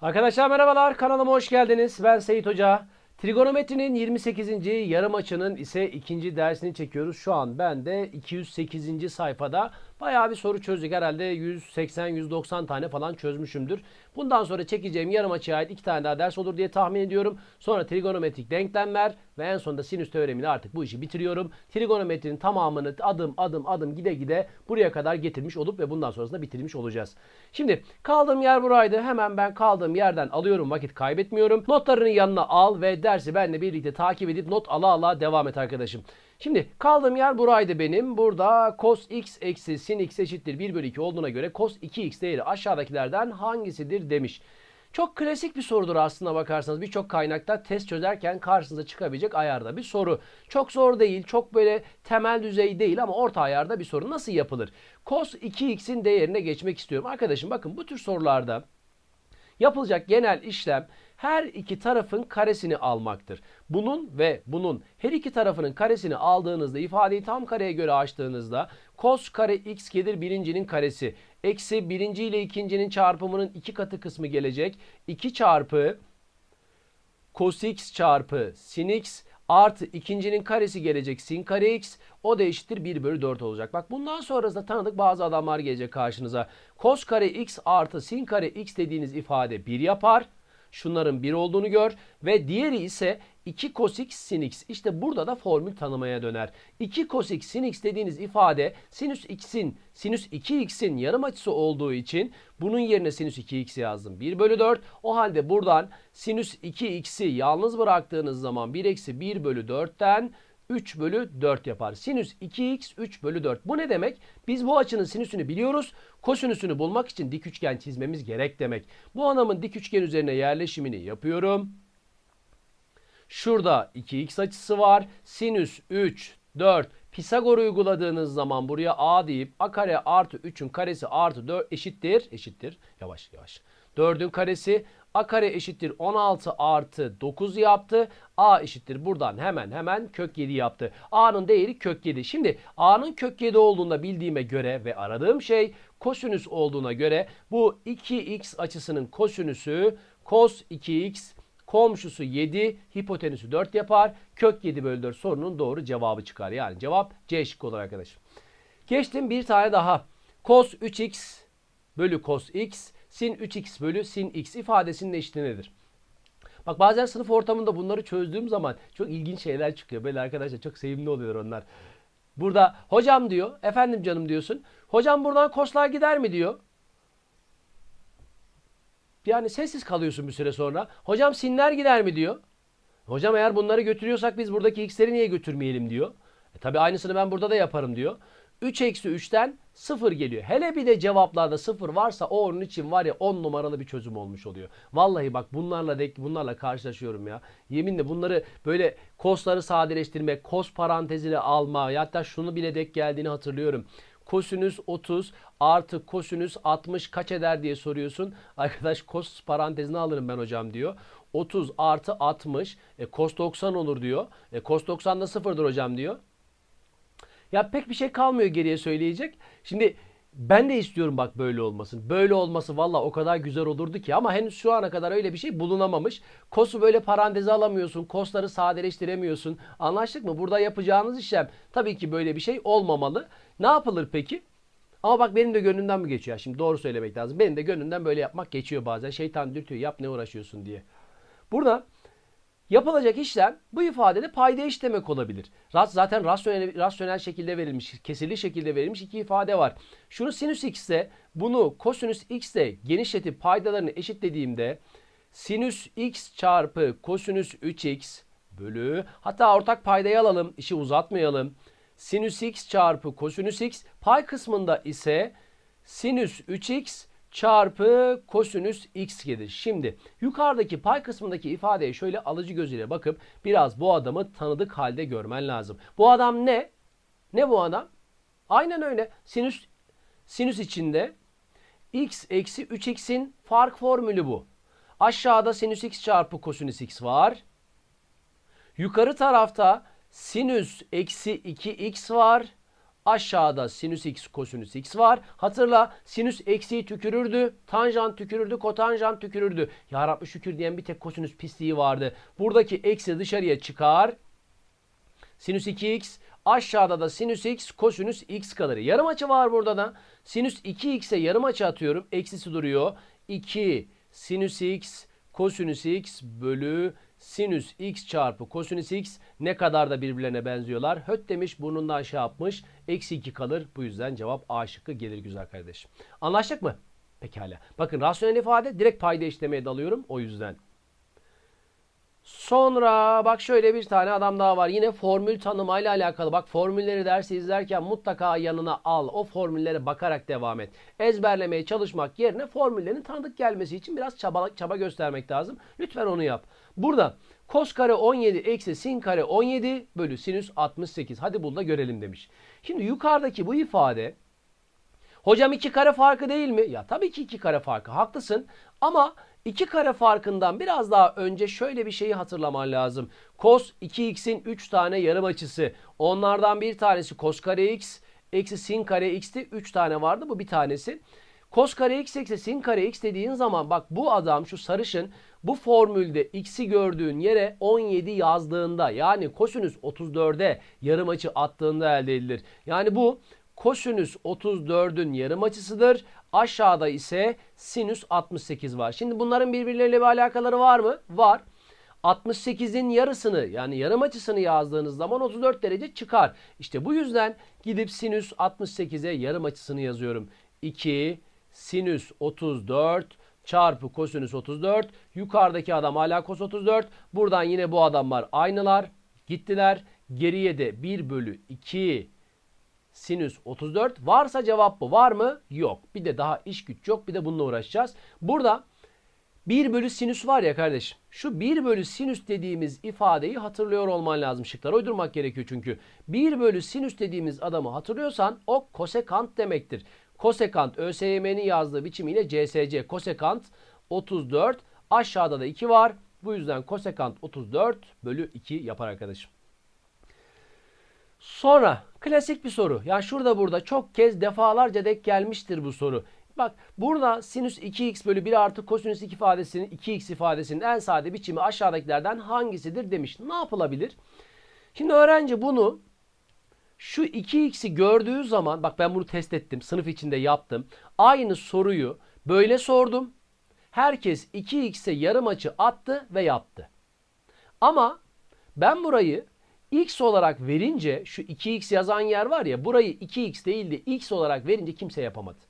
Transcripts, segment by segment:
Arkadaşlar merhabalar kanalıma hoş geldiniz. Ben Seyit Hoca. Trigonometrinin 28. yarım açının ise ikinci dersini çekiyoruz. Şu an ben de 208. sayfada bayağı bir soru çözdük. Herhalde 180-190 tane falan çözmüşümdür. Bundan sonra çekeceğim yarım açıya ait iki tane daha ders olur diye tahmin ediyorum. Sonra trigonometrik denklemler ve en sonunda sinüs teoremiyle artık bu işi bitiriyorum. Trigonometrinin tamamını adım adım adım gide gide buraya kadar getirmiş olup ve bundan sonrasında bitirmiş olacağız. Şimdi kaldığım yer buraydı. Hemen ben kaldığım yerden alıyorum vakit kaybetmiyorum. Notlarını yanına al ve dersi benimle birlikte takip edip not ala ala devam et arkadaşım. Şimdi kaldığım yer buraydı benim. Burada cos x eksi sin x eşittir 1 bölü 2 olduğuna göre cos 2x değeri aşağıdakilerden hangisidir demiş. Çok klasik bir sorudur aslında bakarsanız. Birçok kaynakta test çözerken karşınıza çıkabilecek ayarda bir soru. Çok zor değil, çok böyle temel düzey değil ama orta ayarda bir soru. Nasıl yapılır? Cos 2x'in değerine geçmek istiyorum. Arkadaşım bakın bu tür sorularda yapılacak genel işlem her iki tarafın karesini almaktır. Bunun ve bunun her iki tarafının karesini aldığınızda ifadeyi tam kareye göre açtığınızda cos kare x gelir birincinin karesi. Eksi birinci ile ikincinin çarpımının iki katı kısmı gelecek. 2 çarpı cos x çarpı sin x artı ikincinin karesi gelecek sin kare x o da eşittir 1 bölü 4 olacak. Bak bundan sonrasında tanıdık bazı adamlar gelecek karşınıza. Cos kare x artı sin kare x dediğiniz ifade 1 yapar. Şunların 1 olduğunu gör ve diğeri ise 2 cos x sin x. İşte burada da formül tanımaya döner. 2 cos x sin x dediğiniz ifade sinüs x'in sinüs 2x'in yarım açısı olduğu için bunun yerine sinüs 2x yazdım. 1 bölü 4. O halde buradan sinüs 2x'i yalnız bıraktığınız zaman 1 eksi 1 bölü 4'ten 3 bölü 4 yapar. Sinüs 2x 3 bölü 4. Bu ne demek? Biz bu açının sinüsünü biliyoruz. Kosinüsünü bulmak için dik üçgen çizmemiz gerek demek. Bu anamın dik üçgen üzerine yerleşimini yapıyorum. Şurada 2x açısı var. Sinüs 3, 4. Pisagor uyguladığınız zaman buraya a deyip a kare artı 3'ün karesi artı 4 eşittir. Eşittir. Yavaş yavaş. 4'ün karesi a kare eşittir 16 artı 9 yaptı. a eşittir buradan hemen hemen kök 7 yaptı. a'nın değeri kök 7. Şimdi a'nın kök 7 olduğunda bildiğime göre ve aradığım şey kosinüs olduğuna göre bu 2x açısının kosinüsü cos 2x komşusu 7, hipotenüsü 4 yapar. Kök 7 bölü 4 sorunun doğru cevabı çıkar. Yani cevap C şıkkı olur arkadaşım. Geçtim bir tane daha. Cos 3x bölü cos x sin 3x bölü sin x ifadesinin eşiti nedir? Bak bazen sınıf ortamında bunları çözdüğüm zaman çok ilginç şeyler çıkıyor. Böyle arkadaşlar çok sevimli oluyor onlar. Burada hocam diyor, efendim canım diyorsun. Hocam buradan koslar gider mi diyor. Yani sessiz kalıyorsun bir süre sonra. Hocam sinler gider mi diyor. Hocam eğer bunları götürüyorsak biz buradaki x'leri niye götürmeyelim diyor. E tabi aynısını ben burada da yaparım diyor. 3 eksi 3'ten 0 geliyor. Hele bir de cevaplarda 0 varsa o onun için var ya 10 numaralı bir çözüm olmuş oluyor. Vallahi bak bunlarla de, bunlarla karşılaşıyorum ya. Yeminle bunları böyle kosları sadeleştirme, kos parantezine alma, hatta şunu bile denk geldiğini hatırlıyorum kosinüs 30 artı kosinüs 60 kaç eder diye soruyorsun. Arkadaş kos parantezine alırım ben hocam diyor. 30 artı 60 e, kos 90 olur diyor. E, kos 90 da sıfırdır hocam diyor. Ya pek bir şey kalmıyor geriye söyleyecek. Şimdi ben de istiyorum bak böyle olmasın. Böyle olması valla o kadar güzel olurdu ki ama henüz şu ana kadar öyle bir şey bulunamamış. Kosu böyle paranteze alamıyorsun. Kosları sadeleştiremiyorsun. Anlaştık mı? Burada yapacağınız işlem tabii ki böyle bir şey olmamalı. Ne yapılır peki? Ama bak benim de gönlümden mi geçiyor? Şimdi doğru söylemek lazım. Benim de gönlümden böyle yapmak geçiyor bazen. Şeytan dürtüyor yap ne uğraşıyorsun diye. Burada Yapılacak işlem bu ifadede payda eş demek olabilir. Zaten rasyonel, rasyonel şekilde verilmiş, kesirli şekilde verilmiş iki ifade var. Şunu sinüs x ile bunu kosinüs x ile genişletip paydalarını eşitlediğimde sinüs x çarpı kosinüs 3x bölü hatta ortak paydayı alalım işi uzatmayalım. Sinüs x çarpı kosinüs x pay kısmında ise sinüs 3x çarpı kosinüs x gelir. Şimdi yukarıdaki pay kısmındaki ifadeye şöyle alıcı gözüyle bakıp biraz bu adamı tanıdık halde görmen lazım. Bu adam ne? Ne bu adam? Aynen öyle. Sinüs sinüs içinde x eksi 3x'in fark formülü bu. Aşağıda sinüs x çarpı kosinüs x var. Yukarı tarafta sinüs eksi 2x var. Aşağıda sinüs x, kosinüs x var. Hatırla sinüs eksiği tükürürdü. Tanjant tükürürdü. Kotanjant tükürürdü. Ya Rabbi şükür diyen bir tek kosinüs pisliği vardı. Buradaki eksi dışarıya çıkar. Sinüs 2x aşağıda da sinüs x kosinüs x kalır. Yarım açı var burada da. Sinüs 2x'e yarım açı atıyorum. Eksisi duruyor. 2 sinüs x kosinüs x bölü sinüs x çarpı kosinüs x ne kadar da birbirlerine benziyorlar. Höt demiş burnundan şey yapmış. Eksi 2 kalır. Bu yüzden cevap A şıkkı gelir güzel kardeşim. Anlaştık mı? Pekala. Bakın rasyonel ifade direkt payda işlemeye dalıyorum. O yüzden. Sonra bak şöyle bir tane adam daha var. Yine formül tanımayla alakalı. Bak formülleri dersi izlerken mutlaka yanına al. O formüllere bakarak devam et. Ezberlemeye çalışmak yerine formüllerin tanıdık gelmesi için biraz çaba, çaba göstermek lazım. Lütfen onu yap. Burada kos kare 17 eksi sin kare 17 bölü sinüs 68. Hadi bul da görelim demiş. Şimdi yukarıdaki bu ifade Hocam iki kare farkı değil mi? Ya tabii ki iki kare farkı. Haklısın. Ama iki kare farkından biraz daha önce şöyle bir şeyi hatırlaman lazım. Cos 2x'in 3 tane yarım açısı. Onlardan bir tanesi cos kare x eksi sin kare x'ti. 3 tane vardı. Bu bir tanesi. Cos kare x eksi sin kare x dediğin zaman bak bu adam şu sarışın bu formülde x'i gördüğün yere 17 yazdığında yani kosinüs 34'e yarım açı attığında elde edilir. Yani bu kosinüs 34'ün yarım açısıdır. Aşağıda ise sinüs 68 var. Şimdi bunların birbirleriyle bir alakaları var mı? Var. 68'in yarısını yani yarım açısını yazdığınız zaman 34 derece çıkar. İşte bu yüzden gidip sinüs 68'e yarım açısını yazıyorum. 2 sinüs 34 çarpı kosinüs 34. Yukarıdaki adam hala kos 34. Buradan yine bu adamlar aynılar. Gittiler. Geriye de 1 bölü 2 sinüs 34. Varsa cevap bu. Var mı? Yok. Bir de daha iş güç yok. Bir de bununla uğraşacağız. Burada 1 bölü sinüs var ya kardeşim. Şu 1 bölü sinüs dediğimiz ifadeyi hatırlıyor olman lazım. Şıklara uydurmak gerekiyor çünkü. 1 bölü sinüs dediğimiz adamı hatırlıyorsan o kosekant demektir. Kosekant ÖSYM'nin yazdığı biçimiyle CSC kosekant 34. Aşağıda da 2 var. Bu yüzden kosekant 34 bölü 2 yapar arkadaşım. Sonra klasik bir soru. Yani şurada burada çok kez defalarca denk gelmiştir bu soru. Bak burada sinüs 2x bölü 1 artı kosinüs 2 ifadesinin 2x ifadesinin en sade biçimi aşağıdakilerden hangisidir demiş. Ne yapılabilir? Şimdi öğrenci bunu şu 2x'i gördüğü zaman bak ben bunu test ettim. Sınıf içinde yaptım. Aynı soruyu böyle sordum. Herkes 2x'e yarım açı attı ve yaptı. Ama ben burayı x olarak verince şu 2x yazan yer var ya burayı 2x değil de x olarak verince kimse yapamadı.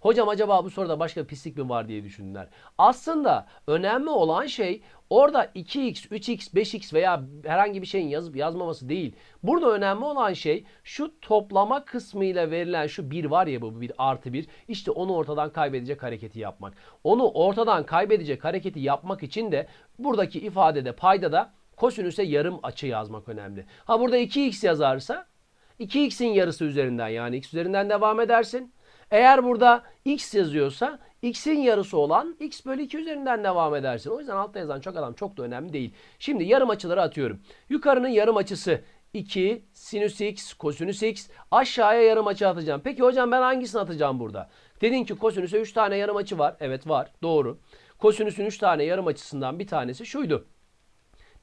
Hocam acaba bu soruda başka pislik mi var diye düşündüler. Aslında önemli olan şey orada 2x, 3x, 5x veya herhangi bir şeyin yazıp yazmaması değil. Burada önemli olan şey şu toplama kısmıyla verilen şu 1 var ya bu bir artı 1. İşte onu ortadan kaybedecek hareketi yapmak. Onu ortadan kaybedecek hareketi yapmak için de buradaki ifadede payda da kosinüse yarım açı yazmak önemli. Ha burada 2x yazarsa 2x'in yarısı üzerinden yani x üzerinden devam edersin. Eğer burada x yazıyorsa x'in yarısı olan x bölü 2 üzerinden devam edersin. O yüzden altta yazan çok adam çok da önemli değil. Şimdi yarım açıları atıyorum. Yukarının yarım açısı 2 sinüs x kosinüs x aşağıya yarım açı atacağım. Peki hocam ben hangisini atacağım burada? Dedin ki kosinüse 3 tane yarım açı var. Evet var doğru. Kosinüsün 3 tane yarım açısından bir tanesi şuydu.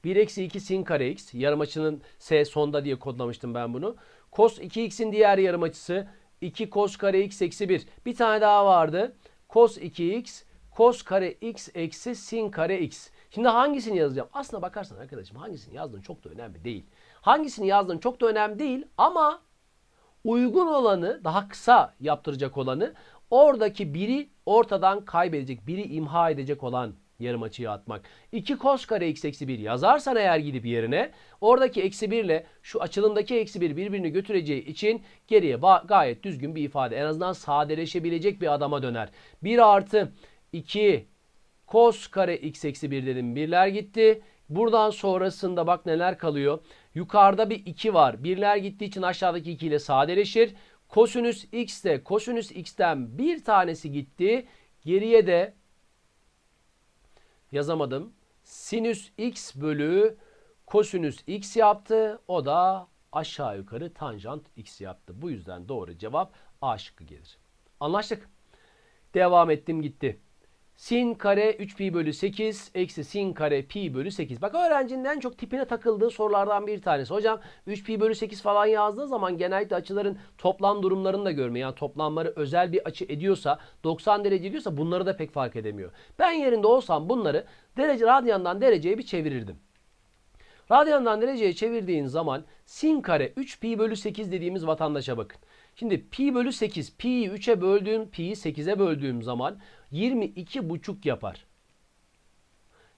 1 eksi 2 sin kare x. Yarım açının S sonda diye kodlamıştım ben bunu. Cos 2x'in diğer yarım açısı 2 cos kare x eksi 1. Bir tane daha vardı. Cos 2x cos kare x eksi sin kare x. Şimdi hangisini yazacağım? Aslına bakarsan arkadaşım hangisini yazdığın çok da önemli değil. Hangisini yazdığın çok da önemli değil ama uygun olanı daha kısa yaptıracak olanı oradaki biri ortadan kaybedecek, biri imha edecek olan yarım açıyı atmak. 2 cos kare x eksi 1 yazarsan eğer gidip yerine oradaki eksi 1 ile şu açılımdaki eksi 1 birbirini götüreceği için geriye gayet düzgün bir ifade. En azından sadeleşebilecek bir adama döner. 1 artı 2 cos kare x eksi 1 dedim. Birler gitti. Buradan sonrasında bak neler kalıyor. Yukarıda bir 2 var. Birler gittiği için aşağıdaki 2 ile sadeleşir. Kosinüs x de kosinüs x'ten bir tanesi gitti. Geriye de yazamadım. Sinüs x bölü kosinüs x yaptı. O da aşağı yukarı tanjant x yaptı. Bu yüzden doğru cevap A şıkkı gelir. Anlaştık. Devam ettim gitti. Sin kare 3 pi bölü 8 eksi sin kare pi bölü 8. Bak öğrencinin en çok tipine takıldığı sorulardan bir tanesi. Hocam 3 pi bölü 8 falan yazdığı zaman genellikle açıların toplam durumlarını da görmüyor. Yani toplamları özel bir açı ediyorsa 90 derece ediyorsa bunları da pek fark edemiyor. Ben yerinde olsam bunları derece radyandan dereceye bir çevirirdim. Radyandan dereceye çevirdiğin zaman sin kare 3 pi bölü 8 dediğimiz vatandaşa bakın. Şimdi pi bölü 8 pi'yi 3'e böldüğüm pi'yi 8'e böldüğüm zaman 22 buçuk yapar.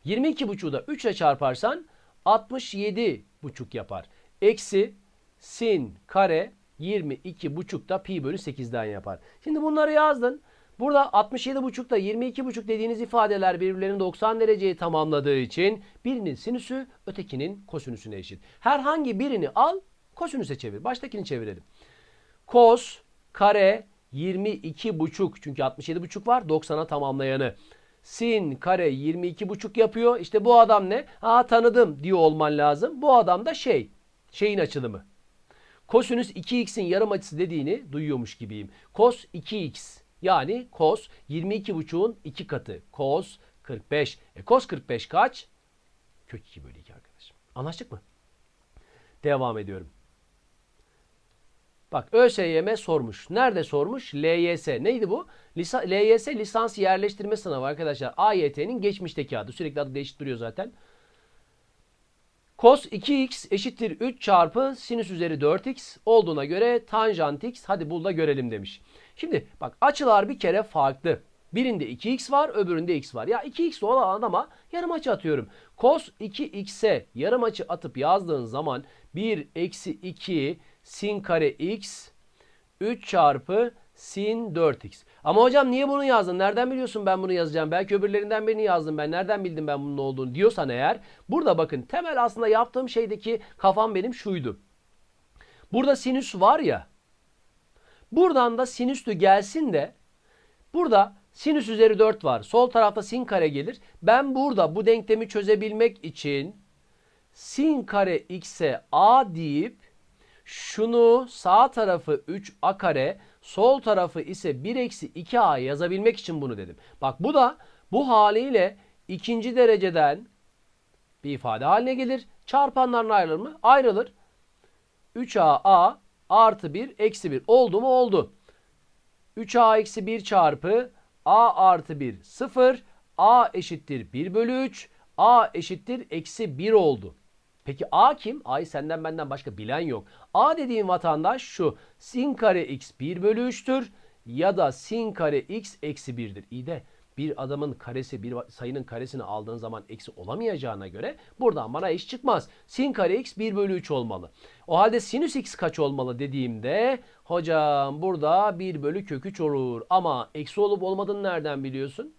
22 buçuğu da 3 ile çarparsan 67 buçuk yapar. Eksi sin kare 22 buçuk da pi bölü 8'den yapar. Şimdi bunları yazdın. Burada 67 buçuk da 22 buçuk dediğiniz ifadeler birbirlerini 90 dereceyi tamamladığı için birinin sinüsü ötekinin kosinüsüne eşit. Herhangi birini al kosinüse çevir. Baştakini çevirelim. Kos kare 22 buçuk çünkü 67 buçuk var 90'a tamamlayanı. Sin kare 22 buçuk yapıyor. İşte bu adam ne? Ha tanıdım diyor olman lazım. Bu adam da şey. Şeyin açılımı. Kosinüs 2x'in yarım açısı dediğini duyuyormuş gibiyim. Kos 2x yani kos 22 buçuğun 2 katı. Kos 45. E kos 45 kaç? Kök 2 bölü 2 arkadaşım. Anlaştık mı? Devam ediyorum. Bak ÖSYM sormuş. Nerede sormuş? LYS. Neydi bu? Lisa, LYS lisans yerleştirme sınavı arkadaşlar. AYT'nin geçmişteki adı. Sürekli adı değişik duruyor zaten. Cos 2x eşittir 3 çarpı sinüs üzeri 4x olduğuna göre tanjant x hadi bul da görelim demiş. Şimdi bak açılar bir kere farklı. Birinde 2x var öbüründe x var. Ya 2x olan adama yarım açı atıyorum. Cos 2x'e yarım açı atıp yazdığın zaman 1 eksi 2 sin kare x 3 çarpı sin 4x. Ama hocam niye bunu yazdın? Nereden biliyorsun ben bunu yazacağım? Belki öbürlerinden birini yazdım ben. Nereden bildim ben bunun olduğunu diyorsan eğer. Burada bakın temel aslında yaptığım şeydeki kafam benim şuydu. Burada sinüs var ya. Buradan da sinüslü gelsin de burada sinüs üzeri 4 var. Sol tarafta sin kare gelir. Ben burada bu denklemi çözebilmek için sin kare x'e a deyip şunu sağ tarafı 3a kare sol tarafı ise 1 eksi 2a yazabilmek için bunu dedim. Bak bu da bu haliyle ikinci dereceden bir ifade haline gelir. Çarpanlarına ayrılır mı? Ayrılır. 3a a artı 1 eksi 1 oldu mu? Oldu. 3a eksi 1 çarpı a artı 1 0 a eşittir 1 bölü 3 a eşittir eksi 1 oldu. Peki A kim? A'yı senden benden başka bilen yok. A dediğim vatandaş şu. Sin kare x 1 bölü 3'tür ya da sin kare x eksi 1'dir. İyi de bir adamın karesi bir sayının karesini aldığın zaman eksi olamayacağına göre buradan bana eş çıkmaz. Sin kare x 1 bölü 3 olmalı. O halde sinüs x kaç olmalı dediğimde hocam burada 1 bölü kök 3 olur. Ama eksi olup olmadığını nereden biliyorsun?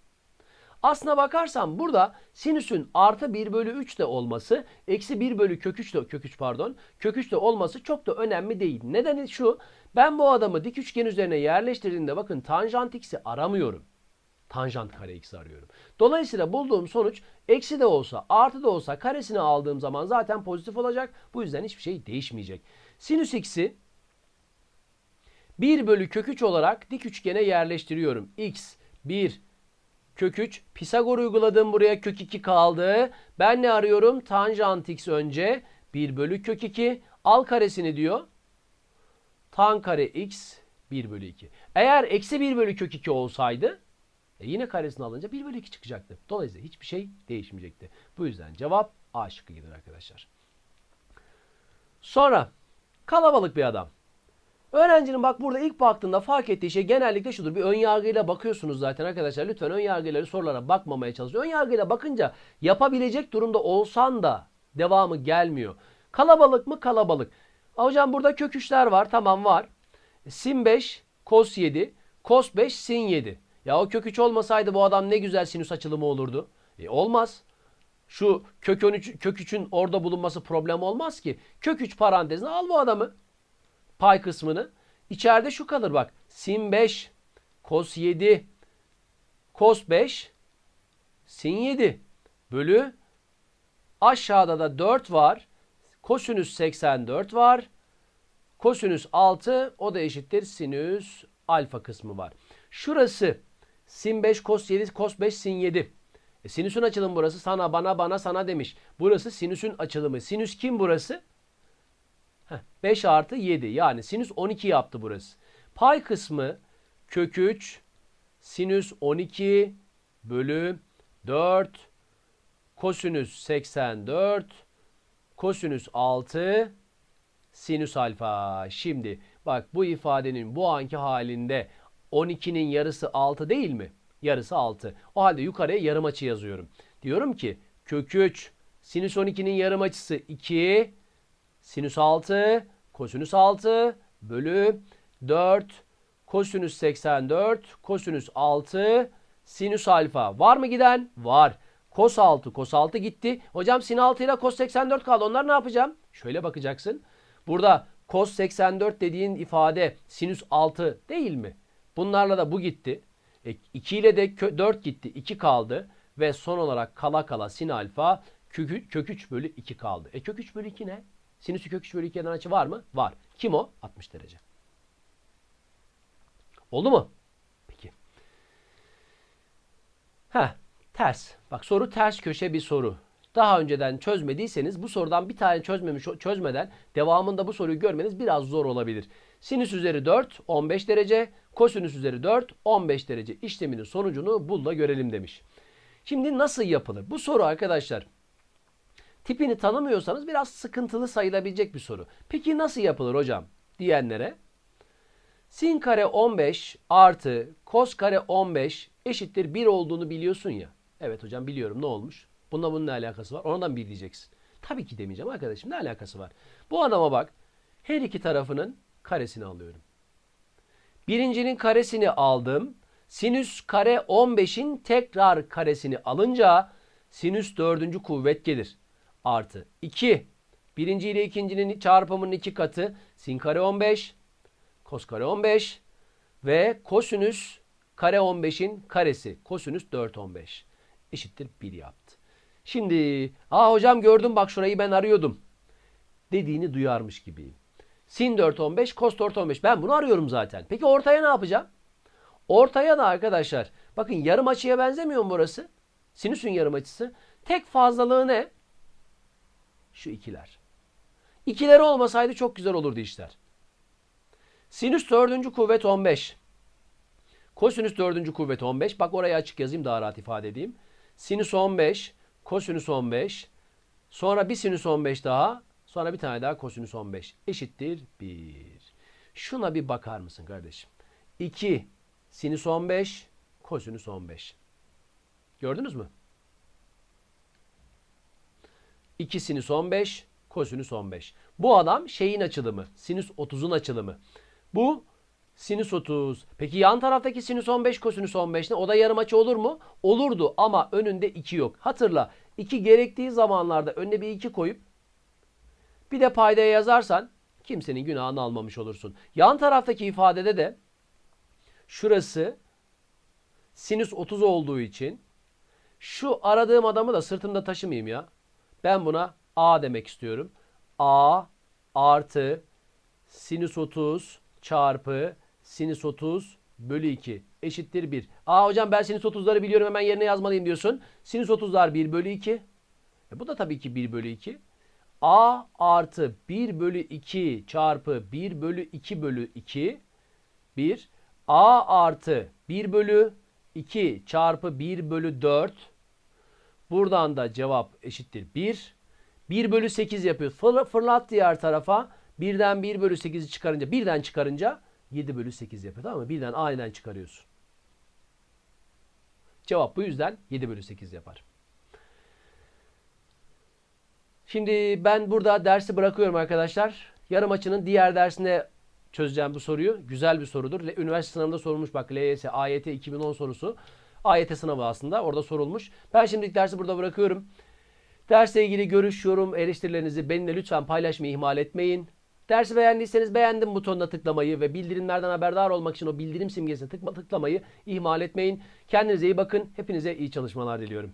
Aslına bakarsan burada sinüsün artı 1 bölü 3 de olması, eksi 1 bölü kök 3 de, kök 3 pardon, kök 3 de olması çok da önemli değil. Nedeni şu, ben bu adamı dik üçgen üzerine yerleştirdiğimde bakın tanjant x'i aramıyorum. Tanjant kare x arıyorum. Dolayısıyla bulduğum sonuç eksi de olsa artı da olsa karesini aldığım zaman zaten pozitif olacak. Bu yüzden hiçbir şey değişmeyecek. Sinüs x'i 1 bölü kök 3 olarak dik üçgene yerleştiriyorum. x 1 Kök 3. Pisagor uyguladım buraya kök 2 kaldı. Ben ne arıyorum? Tanjant x önce. 1 bölü kök 2. Al karesini diyor. Tan kare x 1 bölü 2. Eğer eksi 1 bölü kök 2 olsaydı e yine karesini alınca 1 bölü 2 çıkacaktı. Dolayısıyla hiçbir şey değişmeyecekti. Bu yüzden cevap A şıkkı gelir arkadaşlar. Sonra kalabalık bir adam. Öğrencinin bak burada ilk baktığında fark ettiği şey genellikle şudur. Bir ön yargıyla bakıyorsunuz zaten arkadaşlar. Lütfen ön yargıları sorulara bakmamaya çalışın. Ön yargıyla bakınca yapabilecek durumda olsan da devamı gelmiyor. Kalabalık mı? Kalabalık. Hocam burada kök 3'ler var. Tamam var. Sin 5, kos 7, kos 5, sin 7. Ya o kök 3 olmasaydı bu adam ne güzel sinüs açılımı olurdu. E olmaz. Şu kök 13 kök 3'ün orada bulunması problem olmaz ki. Kök 3 parantezine al bu adamı pay kısmını. İçeride şu kalır bak. Sin 5, kos 7, kos 5, sin 7 bölü aşağıda da 4 var. Kosinüs 84 var. Kosinüs 6 o da eşittir sinüs alfa kısmı var. Şurası sin 5 kos 7 kos 5 sin 7. E, sinüsün açılımı burası sana bana bana sana demiş. Burası sinüsün açılımı. Sinüs kim burası? Heh, 5 artı 7 yani sinüs 12 yaptı burası. Pay kısmı kök 3 sinüs 12 bölü 4 kosinüs 84 kosinüs 6 sinüs alfa. Şimdi bak bu ifadenin bu anki halinde 12'nin yarısı 6 değil mi? Yarısı 6. O halde yukarıya yarım açı yazıyorum. Diyorum ki kök 3 sinüs 12'nin yarım açısı 2 sinüs 6 kosinüs 6 bölü 4 kosinüs 84 kosinüs 6 sinüs alfa. Var mı giden? Var. Kos 6 kos 6 gitti. Hocam sin 6 ile kos 84 kaldı. Onlar ne yapacağım? Şöyle bakacaksın. Burada cos 84 dediğin ifade sinüs 6 değil mi? Bunlarla da bu gitti. E, 2 ile de 4 gitti. 2 kaldı. Ve son olarak kala kala sin alfa kök 3 bölü 2 kaldı. E kök 3 bölü 2 ne? Sinüsü kök 3 bölü 2'den açı var mı? Var. Kim o? 60 derece. Oldu mu? Peki. Heh, ters. Bak soru ters köşe bir soru daha önceden çözmediyseniz bu sorudan bir tane çözmemiş çözmeden devamında bu soruyu görmeniz biraz zor olabilir. Sinüs üzeri 4 15 derece, kosinüs üzeri 4 15 derece işleminin sonucunu bul da görelim demiş. Şimdi nasıl yapılır? Bu soru arkadaşlar tipini tanımıyorsanız biraz sıkıntılı sayılabilecek bir soru. Peki nasıl yapılır hocam diyenlere sin kare 15 artı kos kare 15 eşittir 1 olduğunu biliyorsun ya. Evet hocam biliyorum ne olmuş? Bununla bunun ne alakası var? Ona da mı bir diyeceksin? Tabii ki demeyeceğim arkadaşım. Ne alakası var? Bu adama bak. Her iki tarafının karesini alıyorum. Birincinin karesini aldım. Sinüs kare 15'in tekrar karesini alınca sinüs dördüncü kuvvet gelir. Artı 2. Birinci ile ikincinin çarpımının iki katı sin kare 15, kos kare 15 ve kosinüs kare 15'in karesi kosinüs 4 15 eşittir 1 yaptı. Şimdi aa hocam gördüm bak şurayı ben arıyordum dediğini duyarmış gibiyim. Sin 4 15, cos 4 15. Ben bunu arıyorum zaten. Peki ortaya ne yapacağım? Ortaya da arkadaşlar bakın yarım açıya benzemiyor mu burası? Sinüsün yarım açısı. Tek fazlalığı ne? Şu ikiler. İkileri olmasaydı çok güzel olurdu işler. Sinüs dördüncü kuvvet 15. Kosinüs dördüncü kuvvet 15. Bak oraya açık yazayım daha rahat ifade edeyim. Sinüs 15 kosinüs 15. Sonra bir sinüs 15 daha. Sonra bir tane daha kosinüs 15. Eşittir 1. Şuna bir bakar mısın kardeşim? 2 sinüs 15 kosinüs 15. Gördünüz mü? 2 sinüs 15 kosinüs 15. Bu adam şeyin açılımı. Sinüs 30'un açılımı. Bu Sinüs 30. Peki yan taraftaki sinüs 15 kosinüs 15 ne? O da yarım açı olur mu? Olurdu ama önünde 2 yok. Hatırla 2 gerektiği zamanlarda önüne bir 2 koyup bir de paydaya yazarsan kimsenin günahını almamış olursun. Yan taraftaki ifadede de şurası sinüs 30 olduğu için şu aradığım adamı da sırtımda taşımayayım ya. Ben buna A demek istiyorum. A artı sinüs 30 çarpı sinüs 30 bölü 2 eşittir 1. Aa hocam ben sinüs 30'ları biliyorum hemen yerine yazmalıyım diyorsun. Sinüs 30'lar 1 bölü 2. E bu da tabii ki 1 bölü 2. A artı 1 bölü 2 çarpı 1 bölü 2 bölü 2 1. A artı 1 bölü 2 çarpı 1 bölü 4. Buradan da cevap eşittir 1. 1 bölü 8 yapıyor. Fırlat diğer tarafa. Birden 1 bölü 8'i çıkarınca, birden çıkarınca 7 bölü 8 yapıyor. Tamam mı? Birden A'dan çıkarıyorsun. Cevap bu yüzden 7 bölü 8 yapar. Şimdi ben burada dersi bırakıyorum arkadaşlar. Yarım açının diğer dersine çözeceğim bu soruyu. Güzel bir sorudur. Üniversite sınavında sorulmuş bak LYS AYT 2010 sorusu. AYT sınavı aslında orada sorulmuş. Ben şimdilik dersi burada bırakıyorum. Dersle ilgili görüş, yorum, eleştirilerinizi benimle lütfen paylaşmayı ihmal etmeyin. Dersi beğendiyseniz beğendim butonuna tıklamayı ve bildirimlerden haberdar olmak için o bildirim simgesine tıklamayı ihmal etmeyin. Kendinize iyi bakın. Hepinize iyi çalışmalar diliyorum.